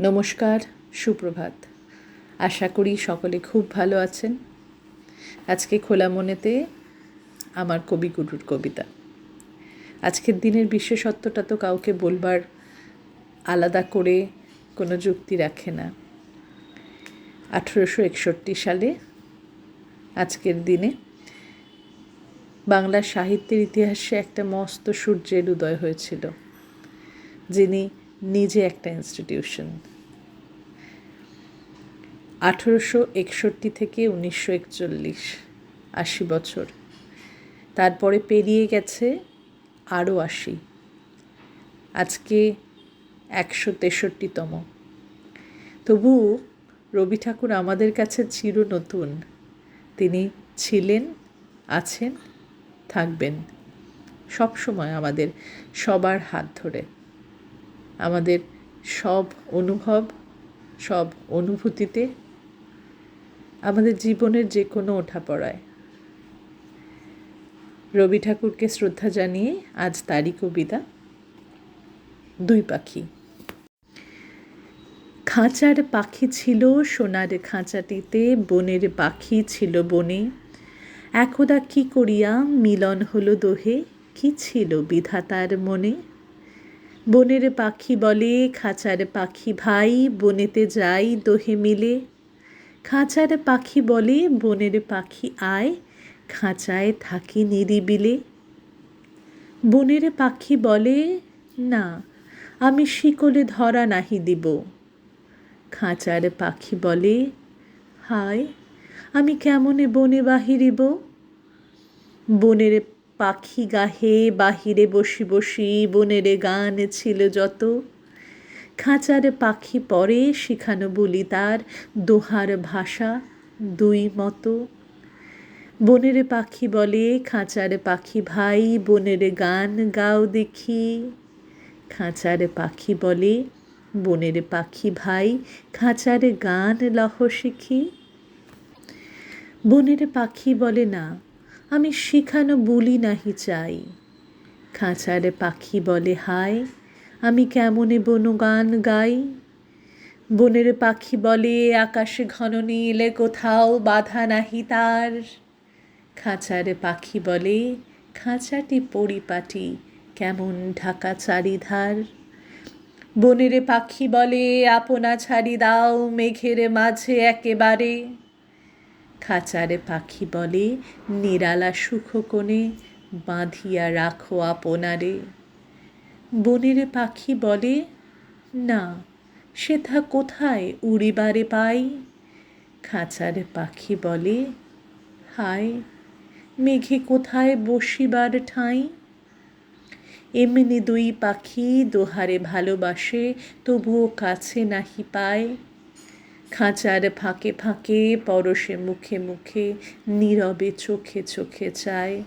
নমস্কার, সুপ্রভাত। আশা করি সকলে খুব ভালো আছেন। আজকে খোলা মনেতে আমার কবিগুরুর কবিতা। আজকের দিনের বিশেষত্বটা তো কাউকে বলবার আলাদা করে কোনো যুক্তি রাখে না। আঠেরোশো একষট্টি সালে আজকের দিনে বাংলা সাহিত্যের ইতিহাসে একটা মস্ত সূর্যের উদয় হয়েছিল। যিনি নিজে একটা ইনস্টিটিউশন আঠেরোশো একষট্টি থেকে উনিশশো একচল্লিশ, আশি বছর। তারপরে পেরিয়ে গেছে আরও আশি। আজকে একশো তেষট্টিতম। তবু রবি ঠাকুর আমাদের কাছে চির নতুন। তিনি ছিলেন, আছেন, থাকবেন। সবসময় আমাদের সবার হাত ধরে। আমাদের সব অনুভব, সব অনুভূতিতে, আমাদের জীবনের যে কোনো ওঠাপড়ায়। রবি ঠাকুরকে শ্রদ্ধা জানিয়ে আজ তারই কবিতা, দুই পাখি। খাঁচার পাখি ছিল সোনার খাঁচাটিতে, বনের পাখি ছিল বনে। একদা কি করিয়া, মিলন হলো দোহে, কি ছিল বিধাতার মনে? বনের পাখি বলে, খাঁচার পাখি ভাই, বনেতে যাই দোহে মিলে। খাঁচার পাখি বলে, বনের পাখি আয়, খাঁচায় থাকি নিরিবিলে। বনের পাখি বলে, না, আমি শিকলে ধরা নাহি দিব। খাঁচার পাখি বলে, হায়, আমি কেমনে বনে বাহিরিব? বনের পাখি গাহে বাহিরে বসি বসি বনের গান ছিল যত। খাঁচার পাখি পরে শিখানো বলি তার দোহার ভাষা দুই মতো। বনের পাখি বলে, খাঁচার পাখি ভাই বনের গান গাও দেখি। খাঁচার পাখি বলে, বনের পাখি ভাই খাঁচার গান লহ শিখি। বনের পাখি বলে না আমি শিখানো বলি নাহি চাই। খাঁচার পাখি বলে হায় আমি কেমনে বনগান গাই? বনের পাখি বলে, আকাশে ঘন নীলে, কোথাও বাধা নাহি তার। খাঁচার পাখি বলে, খাঁচাটি পরিপাটি, কেমন ঢাকা চারিধার? বনের পাখি বলে, আপনা ছাড়ি দাও, মেঘের মাঝে একেবারে। খাঁচারে পাখি বলে, নিরালা সুখ কোণে বাঁধিয়া রাখো আপনারে। বনের পাখি বলে, না, সে সেথা কোথায় উড়িবারে পাই? খাঁচার পাখি বলে, হায়, মেঘে কোথায় বসিবার ঠাঁই? এমনি দুই পাখি দোহারে ভালোবাসে, তবুও কাছে নাহি পায়। খাঁচার ফাঁকে ফাঁকে, পরশে মুখে মুখে, নীরবে চোখে চোখে চায়।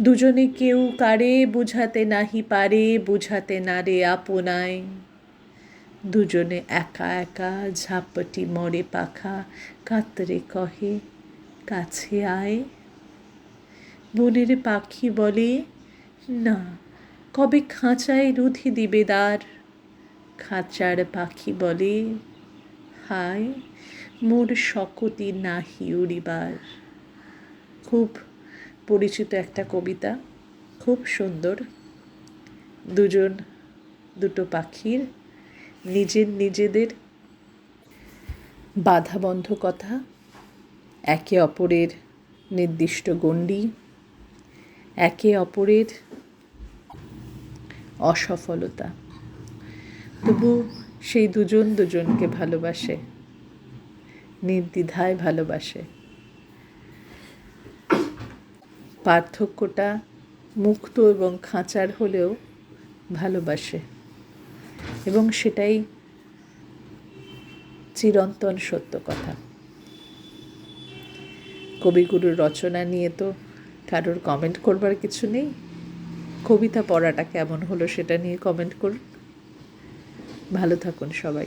দুজনে কেউ কারে বুঝাতে নাহি পারে, বুঝাতে না রে আপনায়। দুজনে একা একা ঝাপটি মরে পাখা, কাতরে কহে, কাছে আয়। বনের পাখি বলে, না, কবে খাঁচায় রুধি দিবে দ্বার? খাঁচার পাখি বলে হায়, মোর শকতি নাহি উড়িবার। খুব পরিচিত একটা কবিতা, খুব সুন্দর। দুজন, দুটো পাখির নিজের নিজেদের বাধাবন্ধ কথা একে অপরের নির্দিষ্ট গণ্ডি, একে অপরের অসফলতা। তবু সেই দুজন দুজনকে ভালোবাসে, নির্দ্বিধায় ভালোবাসে। পার্থক্যটা মুক্ত এবং খাঁচার হলেও ভালোবাসে এবং সেটাই চিরন্তন সত্য কথা। কবিগুরুর রচনা নিয়ে তো কারোর কমেন্ট করবার কিছু নেই। কবিতা পড়াটা কেমন হলো সেটা নিয়ে কমেন্ট করুন। ভালো থাকুন সবাই।